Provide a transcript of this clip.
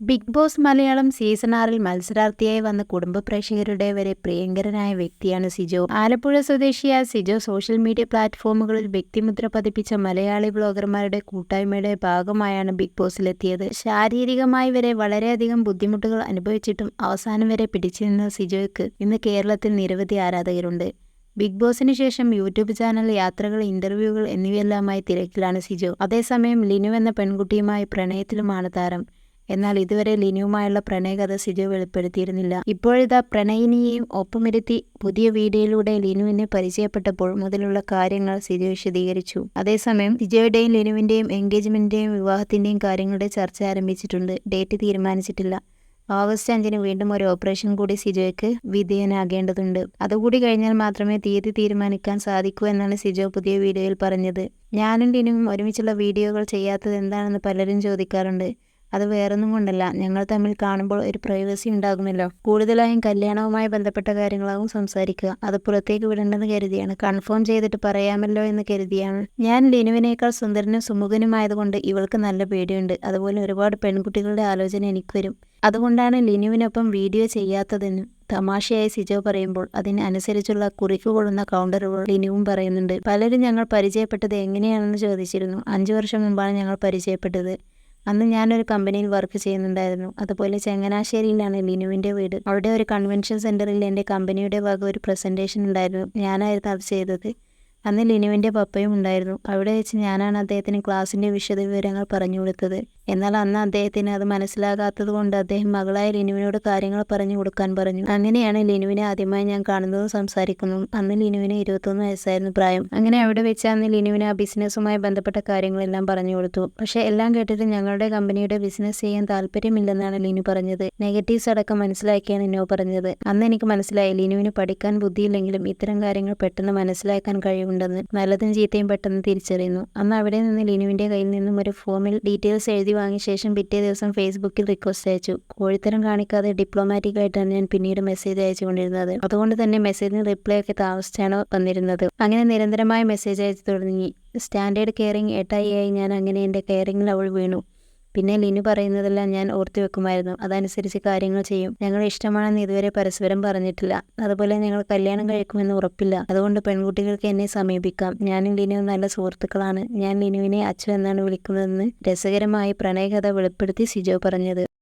Big boss Malayalam season ആറിൽ മത്സരാർത്ഥിയായി വന്ന കുടുംബ പ്രേക്ഷകരുടെ വരെ പ്രിയങ്കരനായ വ്യക്തിയാണ് സിജോ. ആലപ്പുഴ സ്വദേശിയായ സിജോ സോഷ്യൽ മീഡിയ പ്ലാറ്റ്ഫോമുകളിൽ വ്യക്തിമുദ്ര പതിപ്പിച്ച മലയാളി ബ്ലോഗർമാരുടെ കൂട്ടായ്മയുടെ ഭാഗമായാണ് ബിഗ് ബോസിലെത്തിയത്. ശാരീരികമായി വരെ വളരെയധികം ബുദ്ധിമുട്ടുകൾ അനുഭവിച്ചിട്ടും അവസാനം വരെ പിടിച്ചു നിന്ന സിജോയ്ക്ക് ഇന്ന് കേരളത്തിൽ നിരവധി ആരാധകരുണ്ട്. ബിഗ് ബോസിന് ശേഷം യൂട്യൂബ് ചാനൽ യാത്രകൾ ഇന്റർവ്യൂകൾ എന്നിവയെല്ലാമായി തിരക്കിലാണ് സിജോ. അതേസമയം ലിനു എന്ന പെൺകുട്ടിയുമായി പ്രണയത്തിലുമാണ് താരം. എന്നാൽ ഇതുവരെ ലിനുവുമായുള്ള പ്രണയകഥ സിജു വെളിപ്പെടുത്തിയിരുന്നില്ല. ഇപ്പോഴിതാ പ്രണയിനിയെയും ഒപ്പമിരുത്തി പുതിയ വീഡിയോയിലൂടെ ലിനുവിനെ പരിചയപ്പെട്ടപ്പോൾ മുതലുള്ള കാര്യങ്ങൾ സിജു വിശദീകരിച്ചു. അതേസമയം സിജോയുടെയും ലിനുവിന്റെയും എൻഗേജ്മെന്റിന്റെയും വിവാഹത്തിന്റെയും കാര്യങ്ങളുടെ ചർച്ച ആരംഭിച്ചിട്ടുണ്ട്. ഡേറ്റ് തീരുമാനിച്ചിട്ടില്ല. ഓഗസ്റ്റ് അഞ്ചിന് വീണ്ടും ഒരു ഓപ്പറേഷൻ കൂടി സിജോയ്ക്ക് വിധേയനാകേണ്ടതുണ്ട്. അതുകൂടി കഴിഞ്ഞാൽ മാത്രമേ തീയതി തീരുമാനിക്കാൻ സാധിക്കൂ എന്നാണ് സിജോ പുതിയ വീഡിയോയിൽ പറഞ്ഞത്. ഞാനും ലിനും ഒരുമിച്ചുള്ള വീഡിയോകൾ ചെയ്യാത്തത് എന്താണെന്ന് പലരും ചോദിക്കാറുണ്ട്. അത് വേറൊന്നും കൊണ്ടല്ല. ഞങ്ങൾ തമ്മിൽ കാണുമ്പോൾ ഒരു പ്രൈവസി ഉണ്ടാകുമല്ലോ. കൂടുതലായും കല്യാണവുമായി ബന്ധപ്പെട്ട കാര്യങ്ങളാവും സംസാരിക്കുക. അത് പുറത്തേക്ക് വിടേണ്ടെന്ന് കരുതിയാണ്. കൺഫേം ചെയ്തിട്ട് പറയാമല്ലോ എന്ന് കരുതിയാണ്. ഞാൻ ലിനുവിനേക്കാൾ സുന്ദരനും സുമുഖനുമായതുകൊണ്ട് ഇവൾക്ക് നല്ല പേടിയുണ്ട്. അതുപോലെ ഒരുപാട് പെൺകുട്ടികളുടെ ആലോചന എനിക്ക് വരും. അതുകൊണ്ടാണ് ലിനുവിനൊപ്പം വീഡിയോ ചെയ്യാത്തതെന്ന് തമാശയായി സിജോ പറയുമ്പോൾ അതിനനുസരിച്ചുള്ള കുറിക്കുകൊള്ളുന്ന കൗണ്ടറുകൾ ലിനുവും പറയുന്നുണ്ട്. പലരും ഞങ്ങൾ പരിചയപ്പെട്ടത് എങ്ങനെയാണെന്ന് ചോദിച്ചിരുന്നു. അഞ്ചു വർഷം മുമ്പാണ് ഞങ്ങൾ പരിചയപ്പെട്ടത്. അന്ന് ഞാനൊരു കമ്പനിയിൽ വർക്ക് ചെയ്യുന്നുണ്ടായിരുന്നു. അതുപോലെ ചങ്ങനാശ്ശേരിയിലാണ് ലിനുവിന്റെ വീട്. അവിടെ ഒരു കൺവെൻഷൻ സെന്ററിൽ എന്റെ കമ്പനിയുടെ വക ഒരു പ്രസന്റേഷൻ ഉണ്ടായിരുന്നു. ഞാനായിരുന്നു അത് ചെയ്തത്. അന്ന് ലിനുവിന്റെ പപ്പയും ഉണ്ടായിരുന്നു. അവിടെ വെച്ച് ഞാനാണ് അദ്ദേഹത്തിന് ക്ലാസ്സിന്റെ വിശദവിവരങ്ങൾ പറഞ്ഞു കൊടുത്തത്. എന്നാൽ അന്ന് അദ്ദേഹത്തിന് അത് മനസ്സിലാകാത്തത് കൊണ്ട് അദ്ദേഹം മകളായ ലിനുവിനോട് കാര്യങ്ങൾ പറഞ്ഞു കൊടുക്കാൻ പറഞ്ഞു. അങ്ങനെയാണ് ലിനുവിനെ ആദ്യമായി ഞാൻ കാണുന്നതും സംസാരിക്കുന്നതും അന്ന് ലിനുവിന് ഇരുപത്തൊന്ന് വയസ്സായിരുന്നു പ്രായം. അങ്ങനെ അവിടെ വെച്ച് അന്ന് ലിനുവിന് ആ ബിസിനസ്സുമായി ബന്ധപ്പെട്ട കാര്യങ്ങളെല്ലാം പറഞ്ഞു കൊടുത്തു. പക്ഷേ എല്ലാം കേട്ടിട്ട് ഞങ്ങളുടെ കമ്പനിയുടെ ബിസിനസ് ചെയ്യാൻ താല്പര്യമില്ലെന്നാണ് ലിനു പറഞ്ഞത്. നെഗറ്റീവ്സ് അടക്കം മനസ്സിലാക്കിയാണ് നോ പറഞ്ഞത്. അന്ന് എനിക്ക് മനസ്സിലായി ലിനുവിന് പഠിക്കാൻ ബുദ്ധിയില്ലെങ്കിലും ഇത്തരം കാര്യങ്ങൾ പെട്ടെന്ന് മനസ്സിലാക്കാൻ കഴിവുണ്ടെന്ന്. നല്ലതും ചീത്തയും പെട്ടെന്ന് തിരിച്ചറിയുന്നു. അന്ന് അവിടെ നിന്ന് ലിനുവിന്റെ കയ്യിൽ നിന്നും ഒരു ഫോമിൽ ഡീറ്റെയിൽസ് എഴുതി വാങ്ങിയ ശേഷം പിറ്റേ ദിവസം ഫേസ്ബുക്കിൽ റിക്വസ്റ്റ് അയച്ചു. കോഴിത്തരം കാണിക്കാതെ ഡിപ്ലോമാറ്റിക് ആയിട്ടാണ് ഞാൻ പിന്നീട് മെസ്സേജ് അയച്ചുകൊണ്ടിരുന്നത് അതുകൊണ്ട് തന്നെ മെസ്സേജിന് റിപ്ലൈ ഒക്കെ താമസിച്ചാണ് വന്നിരുന്നത്. അങ്ങനെ നിരന്തരമായ മെസ്സേജ് അയച്ചു തുടങ്ങി. സ്റ്റാൻഡേർഡ് കെയറിംഗ് എട്ടായി ഞാൻ അങ്ങനെ എന്റെ കെയറിംഗിൽ അവൾ വീണു. പിന്നെ ലിനു പറയുന്നതെല്ലാം ഞാൻ ഓർത്തു വെക്കുമായിരുന്നു. അതനുസരിച്ച് കാര്യങ്ങൾ ചെയ്യും. ഞങ്ങൾ ഇഷ്ടമാണെന്ന് ഇതുവരെ പരസ്പരം പറഞ്ഞിട്ടില്ല. അതുപോലെ ഞങ്ങൾ കല്യാണം കഴിക്കുമെന്ന് ഉറപ്പില്ല. അതുകൊണ്ട് പെൺകുട്ടികൾക്ക് എന്നെ സമീപിക്കാം. ഞാനും ലിനുവും നല്ല സുഹൃത്തുക്കളാണ്. ഞാൻ ലിനുവിനെ അച്ചു എന്നാണ് വിളിക്കുന്നതെന്ന് രസകരമായി പ്രണയകഥ വെളിപ്പെടുത്തി സിജോ പറഞ്ഞത്.